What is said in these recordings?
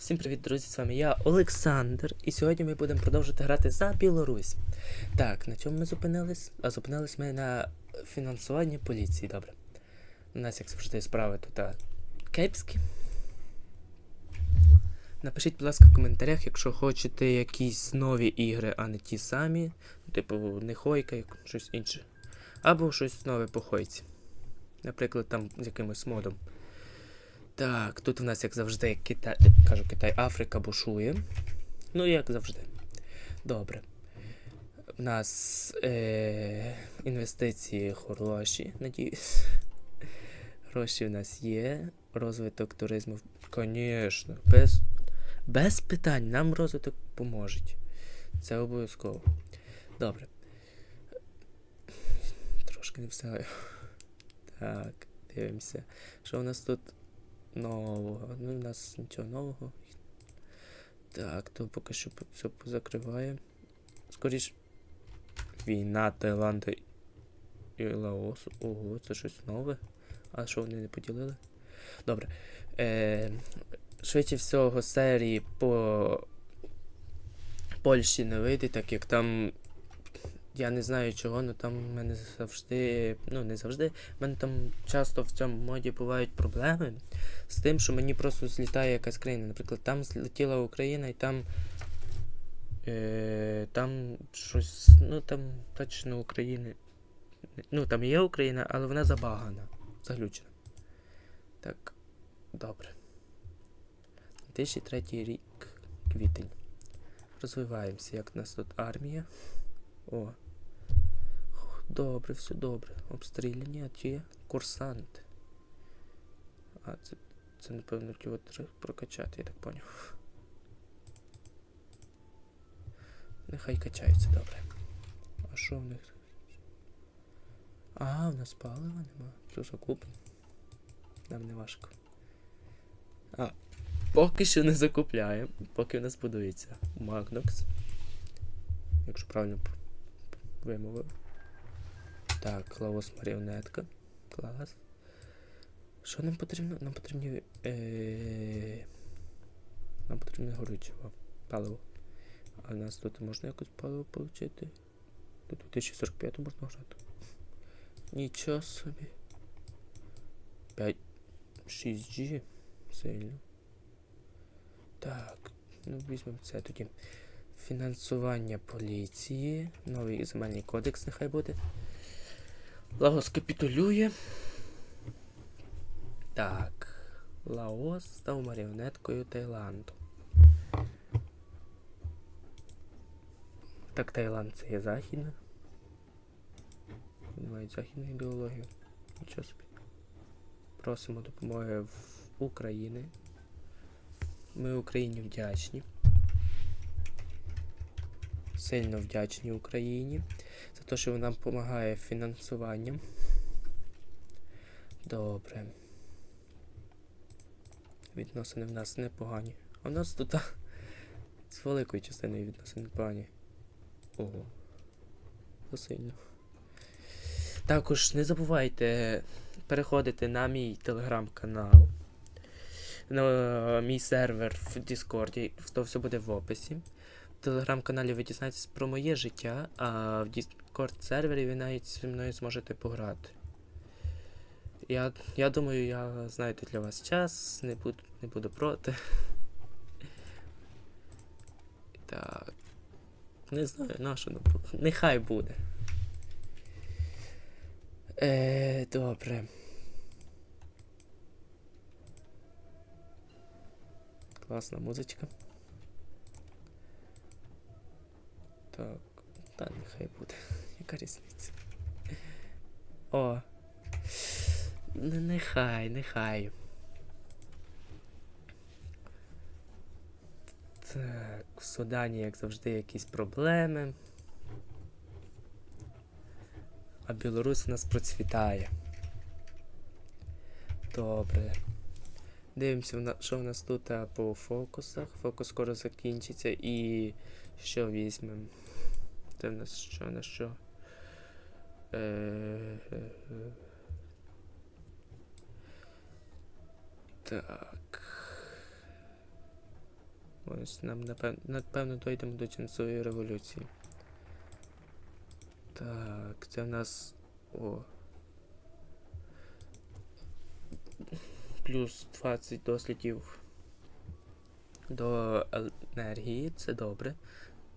Всім привіт, друзі! З вами я, Олександр, і сьогодні ми будемо продовжувати грати за Білорусь. Так, на чому ми зупинились? А зупинились ми на фінансуванні поліції, добре. У нас, як завжди, справи тут кепські. Напишіть, будь ласка, в коментарях, якщо хочете якісь нові ігри, а не ті самі. Типу, не хойка, як щось інше. Або щось нове по хойці. Наприклад, там з якимось модом. Так, тут у нас, як завжди, Китай, кажу Китай, Африка бушує. Ну, як завжди. Добре. У нас е- інвестиції хороші, надіюсь. Гроші в нас є. Розвиток туризму. Звісно, без, без питань. Нам розвиток поможуть. Це обов'язково. Добре. Трошки не встигаю. Так, дивимося. Що у нас тут нового? Ну, у нас нічого нового. Так, то поки що все позакриває. Скоріш. Війна Таїланду і Лаосу. Ого, це щось нове. А що вони не поділили? Добре. Е, швидше всього, серії по Польщі не вийде, так як там. Я не знаю чого, але там в мене завжди. Ну, не завжди. В мене там часто в цьому моді бувають проблеми з тим, що мені просто злітає якась країна. Наприклад, там злетіла Україна і там. Е, там щось. Ну там точно України. Ну, там є Україна, але вона забагана. Заглючена. Так, добре. 2003 рік, квітень. Розвиваємося, як у нас тут армія. О. Добре, все добре. Обстріляні, а ті курсанти. А, це, це напевно ті треба прокачати, я так поняв. Нехай качаються, добре. А що в них? А, в нас палива нема. Все закупимо. Нам не важко. А, поки що не закупляємо, поки в нас будується Magnox. Якщо правильно вимовив. Так, Лаос маріонетка. Клас. Що нам потрібно? Нам потрібні. Е... Нам потрібно горюче о, паливо. А в нас тут можна якось паливо отримати? До 2045 можна грати. Нічого собі. 5 6G. Сильно. Так, ну візьмемо це тоді. Фінансування поліції. Новий земельний кодекс нехай буде. Лагос капітулює. Так. Лаос став маріонеткою Таїланду. Так, Таїланд це є західна. Вони мають західну ідеологію. Нічого собі. Просимо допомоги в України. Ми Україні вдячні. Сильно вдячні Україні за те, що вона нам допомагає фінансуванням. Добре. Відносини в нас непогані. А в нас тут з великою частиною відносин непогані. Ого. Посильно. Також не забувайте переходити на мій телеграм-канал. На мій сервер в Діскорді. То все буде в описі. Телеграм-каналі ви дізнаєтесь про моє життя, а в Discord сервері ви навіть зі мною зможете пограти. Я, я думаю, я знайду для вас час, не буду, не буду проти. Так. Не знаю, на що, нехай буде. Е, добре. Класна музичка. Так, та нехай буде. Яка різниця? О. Нехай, нехай. Так, в Судані, як завжди, якісь проблеми. А Білорусь у нас процвітає. Добре. Дивимося, що в нас тут по фокусах. Фокус скоро закінчиться і що візьмемо? Це в нас що на що? Е, е, е. Так. Ось нам напевно, напевно дойдемо до часової революції. Так, це в нас. О. Плюс 20 дослідів до енергії, це добре.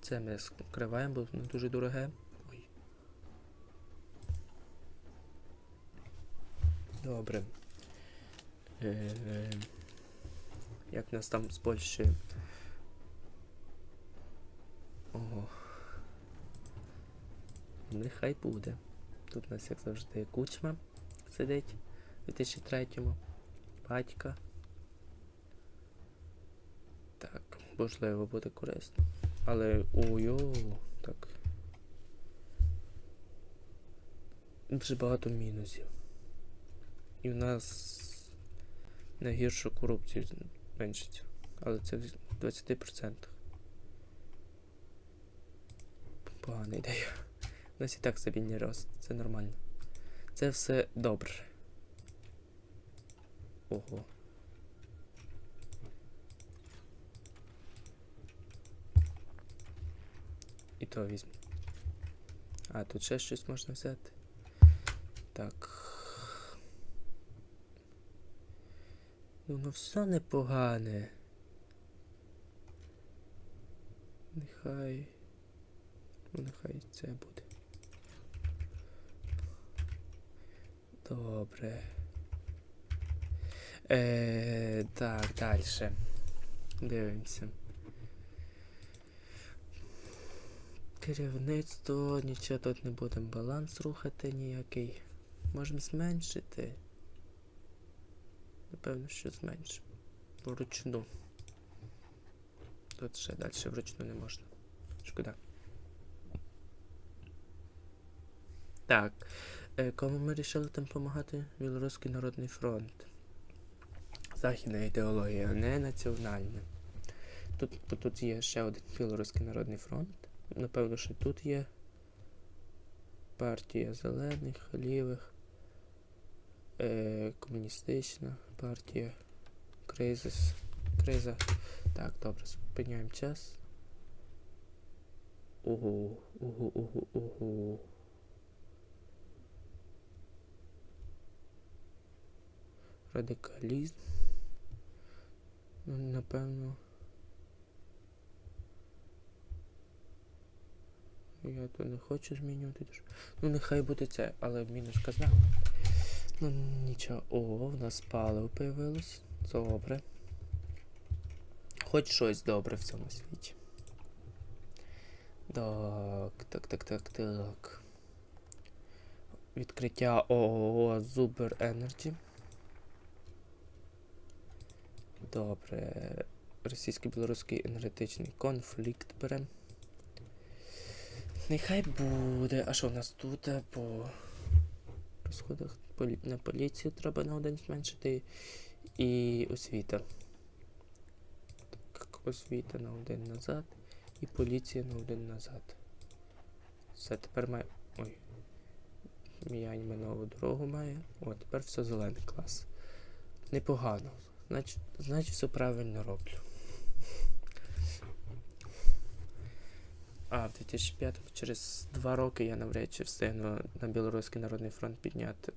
Це ми скриваємо, бо воно дуже дороге. Ой. Добре. Е, як нас там з Польщі? Ого. Нехай буде. Тут у нас, як завжди, кучма сидить у 2003-му. Батька. Так, можливо, буде корисно. Але ой-о, так. Дуже багато мінусів. І в нас найгіршу корупцію зменшиться. Але це в 20%. Погана ідея. У нас і так стабільний рост, це нормально. Це все добре. Ого. І то візьму. А, тут ще щось можна взяти. Так. Ну, ну все непогане. Нехай. Ну, нехай це буде. Добре. Е, так, далі. Дивимося. Керівництво, нічого тут не будемо баланс рухати ніякий. Можемо зменшити. Напевно, що зменшимо. Вручну. Тут ще далі вручну не можна. Шкода. Так. Е, кому ми вирішили там допомагати? Білоруський Народний фронт. Західна ідеологія, не національна. Тут, тут є ще один Білоруський Народний фронт. Напевно, що тут є партія зелених, лівих, е, комуністична партія, кризис, криза. Так, добре, зупиняємо час. Ого, ого. Радикалізм. Ну, напевно. Я то не хочу змінювати. Ну, нехай буде це, але мінус казна. Ну нічого. О, в нас паливо появилось. Добре. Хоч щось добре в цьому світі. Так, так, так, так, так. Відкриття ООО Zuber Energy. Добре. Російсько-білоруський енергетичний конфлікт беремо. Нехай буде. А що в нас тут е, по розходах на поліцію треба на один зменшити і освіта. Так, освіта на один назад і поліція на один назад. Все, тепер має. Ой. Міяньме нову дорогу має. О, тепер все зелений клас. Непогано. Значить, значить все правильно роблю. А, в 2005 через два роки я навряд чи встигну на Білоруський Народний фронт підняти.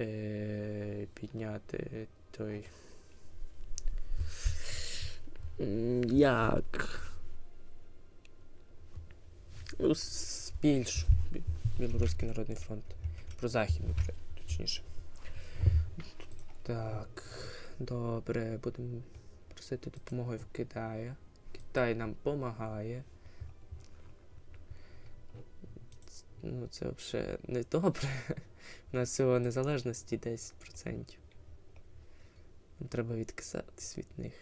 Е, підняти той. Як? Ну, більш Білоруський Народний фронт. Про Західний, точніше. Так, добре, будемо просити допомоги в Китаї. Китай нам допомагає. Ну, це взагалі не добре. У нас всього незалежності 10%. Нам треба відказатись від них.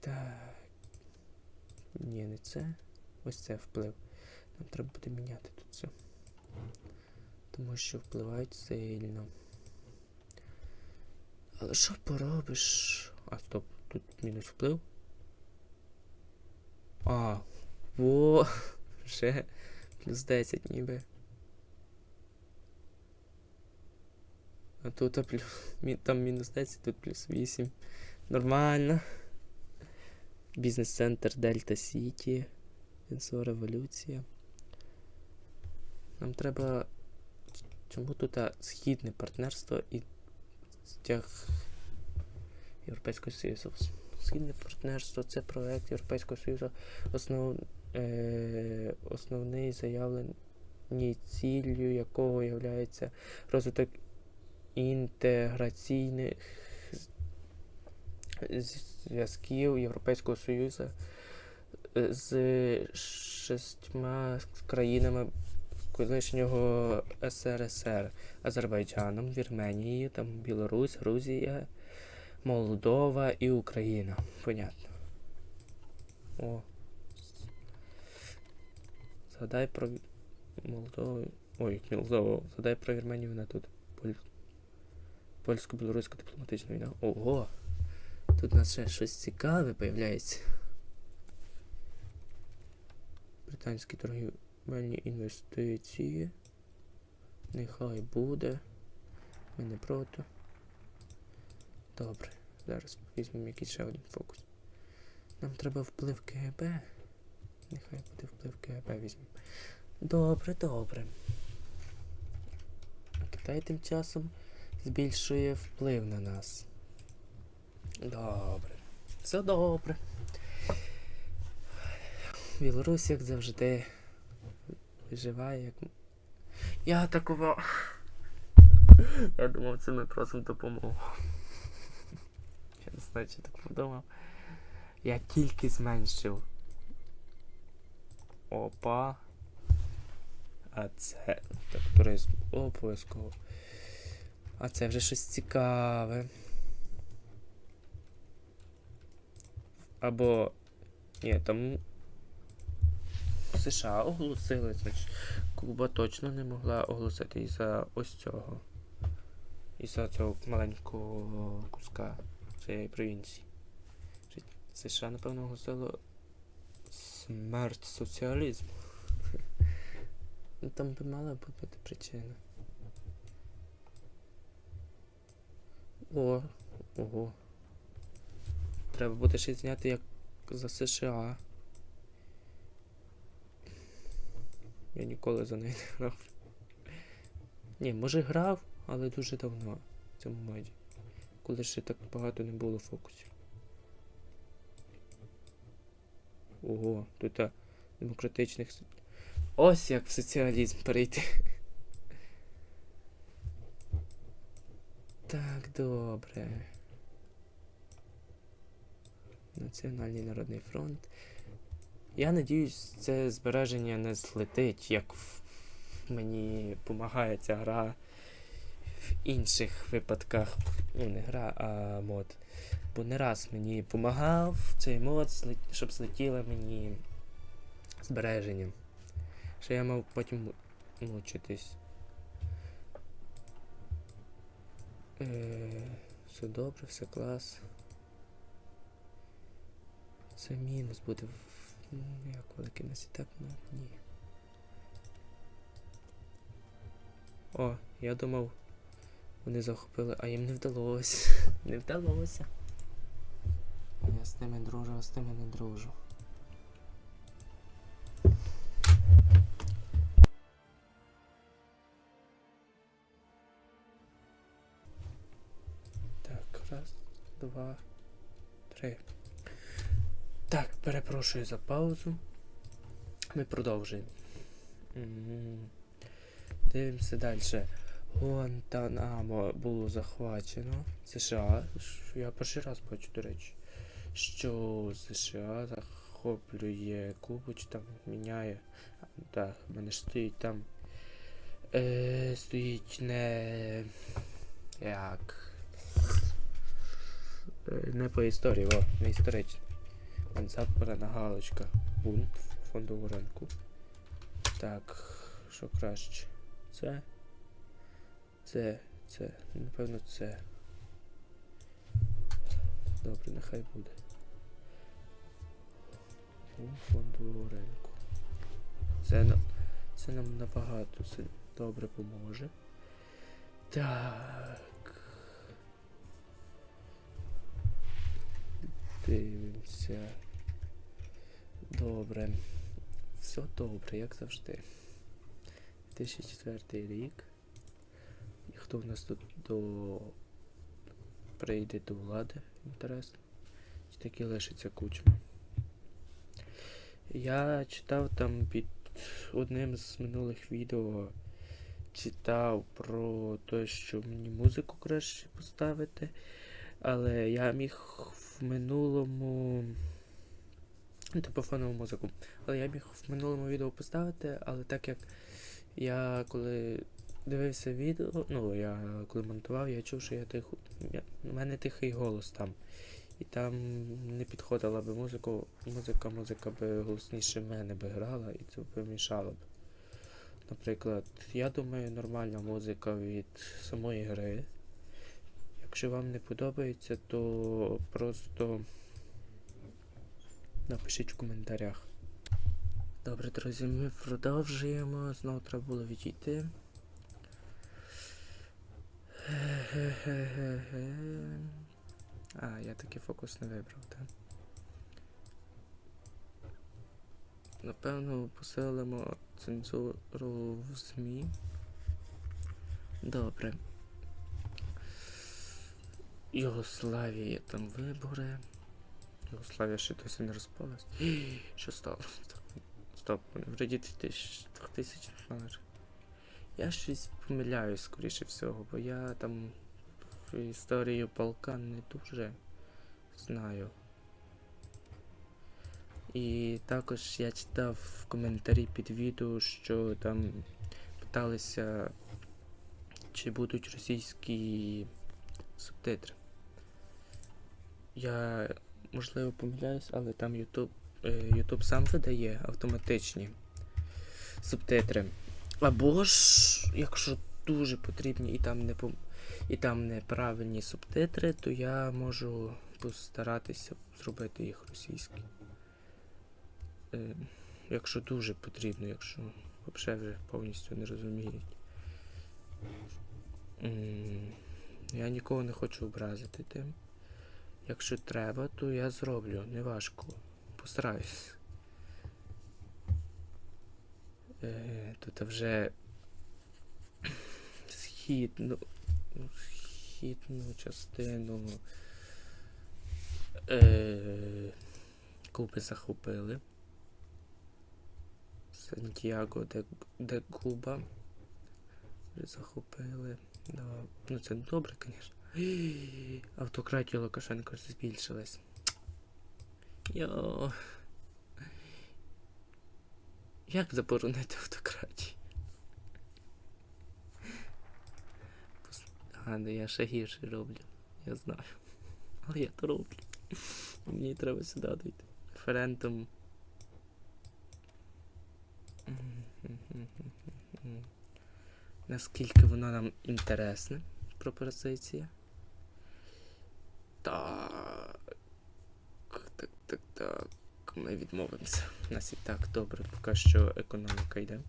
Так. Ні, не це. Ось це вплив. Нам треба буде міняти тут все. Тому що впливають сильно. Але що поробиш? А, стоп, тут мінус вплив. А, во, вже плюс 10 ніби. А тут а плюс, там мінус 10, тут плюс 8. Нормально. Бізнес-центр Дельта Сіті. Інсо Революція. Нам треба. Чому тут східне партнерство і стяг Європейського Союзу? Східне партнерство це проект Європейського Союзу. Основ, е, основний заявлений ціллю якого є розвиток інтеграційних зв'язків Європейського Союзу з шістьма країнами колишнього СРСР Азербайджаном, Вірменією, там Білорусь, Грузія, Молдова і Україна. Понятно. О. Згадай про Молдову. Ой, Молдову. Згадай про Вірменію, вона тут. Поль... Польсько-білоруська дипломатична війна. Ого! Тут у нас ще щось цікаве появляється. Британські торгівельні інвестиції. Нехай буде. Ми не проти. Добре. Зараз візьмемо якийсь ще один фокус. Нам треба вплив КГБ. Нехай буде вплив КГБ візьмемо. Добре, добре. Китай тим часом збільшує вплив на нас. Добре. Все добре. Білорусь, як завжди, виживає, як. Я такого. Я думав, це ми просимо допомогу. Я не знаю, чи так подумав. Я тільки зменшив. Опа. А це. Так, туризм. Обов'язково. А це вже щось цікаве. Або. Ні, там. США оголосили, значить. Куба точно не могла оголосити із-за ось цього. Із-за цього маленького куска цієї провінції. США, напевно, оголосило смерть соціалізму. Ну, Там би мала бути причина. О, ого. Треба буде ще зняти як за США. Я ніколи за неї не грав. Ні, може грав, але дуже давно в цьому моді. Коли ще так багато не було фокусів. Ого, тут а, демократичних. Ось як в соціалізм перейти. Так, добре. Національний народний фронт. Я надіюсь, це збереження не злетить, як мені допомагає ця гра в інших випадках. Ну, не гра, а мод. Бо не раз мені допомагав цей мод, щоб злетіло мені збереження. Що я мав потім мучитись. Е, все добре, все клас. Це мінус буде в- ну, як великий нас і так ну, ні. О, я думав, вони захопили, а їм не вдалося. Не вдалося. Я з ними дружу, а з тими не дружу. Так, раз, два, три. Так, перепрошую за паузу. Ми продовжуємо. Дивимося далі. Гуантанамо було захвачено. США. Я перший раз бачу, до речі. Що США захоплює Кубу, чи там міняє. Так, в мене ж стоїть там. Е, стоїть не. Як. Е, Не по історії, о, не історично. Запорена галочка. Бунт фондового ринку. Так, що краще? Це. Це, це. Напевно, це. Добре, нехай буде. У фондового ринку. Це нам, це нам набагато це добре поможе. Так. подобається. Добре. Все добре, як завжди. 2004 рік. І хто в нас тут до прийде до влади? Інтересно. Чи таки лишиться кучма? Я читав там під одним з минулих відео читав про те, що мені музику краще поставити. Але я міг в минулому. Типу фонову музику. Але я міг в минулому відео поставити, але так як я коли дивився відео, ну я коли монтував, я чув, що я тихо. Я, у мене тихий голос там. І там не підходила би музику, музика, музика би голосніше мене би грала і це б мішало б. Наприклад, я думаю, нормальна музика від самої гри. Якщо вам не подобається, то просто напишіть в коментарях. Добре, друзі, ми продовжуємо. Знову треба було відійти. А, я такий фокус не вибрав, так? Напевно, посилимо цензуру в ЗМІ. Добре. Югославія там вибори. Югославія ще досі не розпалась. Що стало? Стоп, вроді 2000 2000 номер. Я щось помиляюсь, скоріше всього, бо я там в історію Балкан не дуже знаю. І також я читав в коментарі під відео, що там питалися, чи будуть російські субтитри. Я можливо помиляюсь, але там YouTube, е, YouTube сам видає автоматичні субтитри. Або ж, якщо дуже потрібні і там не пом... і там неправильні субтитри, то я можу постаратися зробити їх російські. Е, якщо дуже потрібно, якщо взагалі вже повністю не розуміють. Я нікого не хочу образити тим. Якщо треба, то я зроблю, не важко. Постараюсь. Е, тут вже східну, ну, східну частину е, Куби захопили. Сантьяго де, де Куба. Захопили. Ну це добре, звісно. Автократія Лукашенко збільшилась. Йо. Як заборонити автократію? А, ну я ще гірше роблю. Я знаю. Але я то роблю. Мені треба сюди дойти. Референдум. Наскільки воно нам інтересне, пропозиція? Так. Так, так, так. Ми відмовимося. У нас і так добре, поки що економіка йде.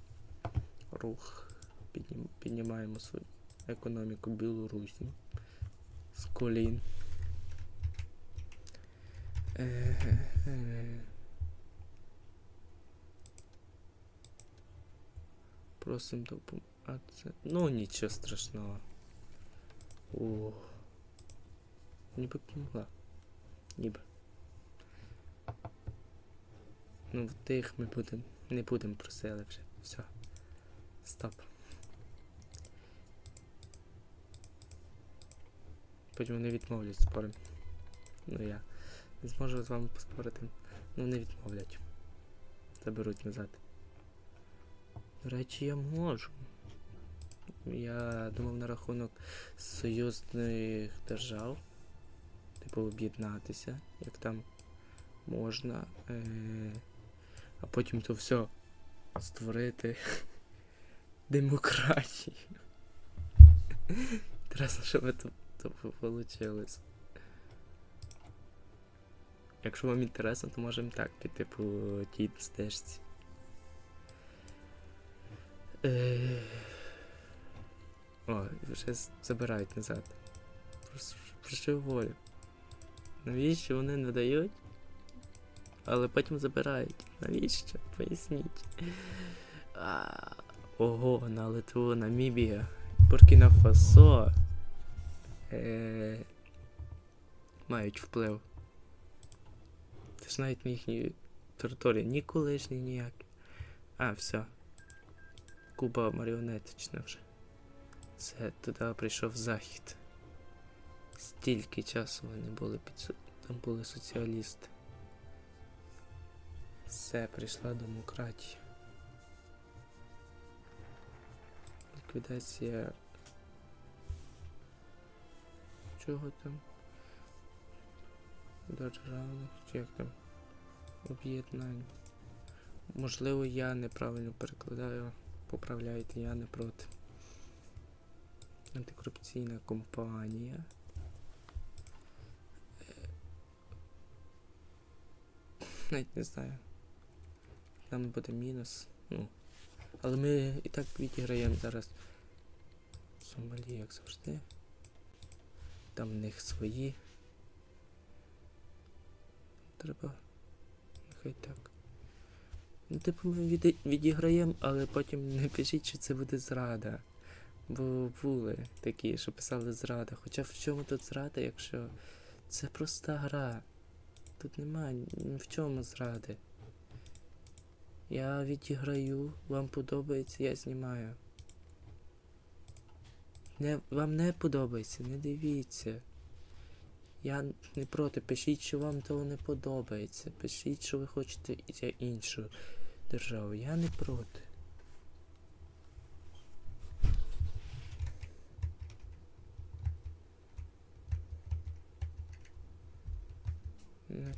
Рух. Піднім, піднімаємо свою економіку Білорусі. З колін. Просим допомогти. Ну нічого страшного. О. Ніби помогла. Ніби. Ну в тих ми будемо. Не будемо просили вже. Все. Стоп. Потім вони відмовлять спорим. Ну я не зможу з вами поспорити. Ну не відмовлять. Заберуть назад. До речі, я можу. Я думав на рахунок союзних держав. Типу об'єднатися, як там можна. Е- а потім то все створити демократію. Інтересно, що би то, то вийшло. Якщо вам інтересно, то можемо так піти по тій стежці. Е... О, вже забирають назад. Про, с- Навіщо вони не дають? але потім забирають. Навіщо? Поясніть. А, ого, на Литву, Намібія, Буркіна Фасо. Е, мають вплив. Це ж навіть не їхні території, ні ніякі. А, все. Куба маріонетична вже. Це туди прийшов захід. Стільки часу вони були під там були соціалісти. Все, прийшла демократія. Ліквідація. Чого там? Державних, чи як там? Об'єднань. Можливо, я неправильно перекладаю. Поправляйте, я не проти. Антикорупційна компанія. Навіть не знаю. Там буде мінус. Ну. Але ми і так відіграємо зараз. Сомалі, як завжди. Там в них свої. Треба. Нехай так. Ну, типу, ми віді- відіграємо, але потім не пишіть, що це буде зрада. Бо були такі, що писали зрада. Хоча в чому тут зрада, якщо це проста гра. Тут немає в чому зради. Я відіграю, вам подобається, я знімаю. Не, вам не подобається, не дивіться. Я не проти, пишіть, що вам того не подобається. Пишіть, що ви хочете і- іншу державу. Я не проти.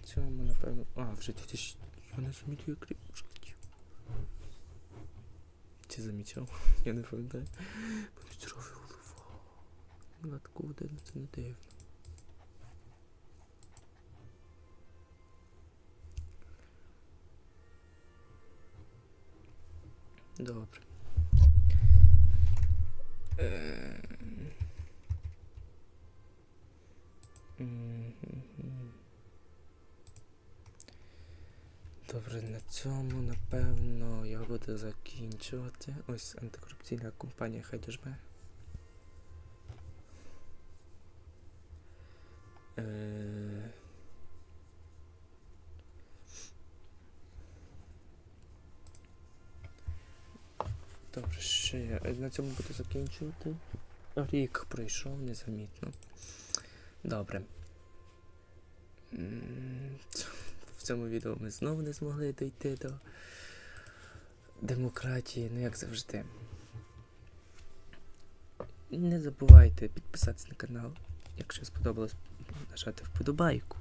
На цьому, напевно. А, вже 2000. Я не замітив, як рівушка летів. Чи замічав? Я не пам'ятаю. Вони здоровий голова. Гладко один, це не Добре. На цьому, напевно, я буду закінчувати. Ось антикорупційна компанія хай. Е... Добре, ще я е, на цьому буду закінчувати. Рік пройшов незамітно. Добре. В цьому відео ми знову не змогли дійти до демократії, ну як завжди. Не забувайте підписатися на канал, якщо сподобалось нажати вподобайку.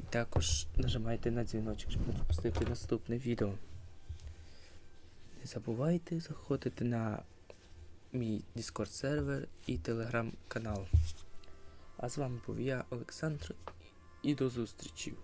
І також нажимайте на дзвіночок, щоб не пропустити наступне відео. Не забувайте заходити на мій Discord сервер і телеграм канал. А з вами був я, Олександр, і до зустрічі.